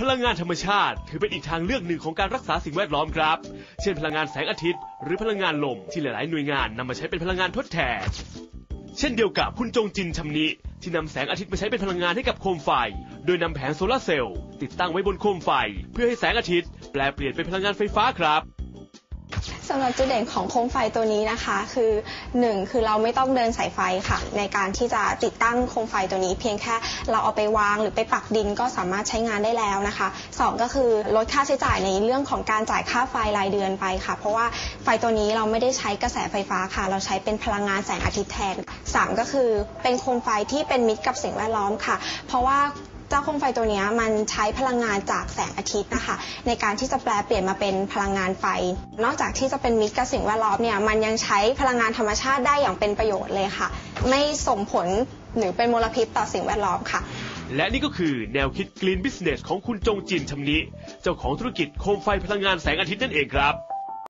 พลังงานธรรมชาติถือเป็นอีกทางเลือกหนึ่งของการรักษาสิ่งแวดล้อมครับ เช่นพลังงานแสงอาทิตย์ หรือพลังงานลมที่หลาย ๆ หน่วยงานนำมาใช้เป็นพลังงานทดแทน เช่นเดียวกับคุณจงจินชำนิที่นำแสงอาทิตย์มาใช้เป็นพลังงานให้กับโคมไฟ โดยนำแผงโซลาร์เซลล์ติดตั้งไว้บนโคมไฟ เพื่อให้แสงอาทิตย์แปลเปลี่ยนเป็นพลังงานไฟฟ้าครับ สำหรับจุดเด่นของโคมไฟตัวนี้นะคะ คือ 1 คือเราไม่ต้องเดินสายไฟค่ะ ในการที่จะติดตั้งโคมไฟตัวนี้เพียงแค่เราเอาไปวางหรือไปปักดินก็สามารถใช้งานได้แล้วนะคะสองก็คือลดค่าใช้จ่ายในเรื่องของการจ่ายค่าไฟรายเดือนไปค่ะ เพราะว่าไฟตัวนี้เราไม่ได้ใช้กระแสไฟฟ้าค่ะ เราใช้เป็นพลังงานแสงอาทิตย์แทนสามก็คือเป็นโคมไฟที่เป็นมิตรกับสิ่งแวดล้อมค่ะ เพราะว่า จ้าโคมไฟตัวนี้มันใช้พลังงานจากแสงอาทิตย์นะคะ ในการที่จะแปลเปลี่ยนมาเป็นพลังงานไฟ นอกจากที่จะเป็นมิตรกับสิ่งแวดล้อมเนี่ยมันยังใช้พลังงานธรรมชาติได้อย่างเป็นประโยชน์เลยค่ะ ไม่ส่งผลหรือเป็นมลพิษต่อสิ่งแวดล้อมค่ะ และนี่ก็คือแนวคิด Green Business ของคุณจงจินชำนิ เจ้าของธุรกิจโคมไฟพลังงานแสงอาทิตย์นั่นเองครับ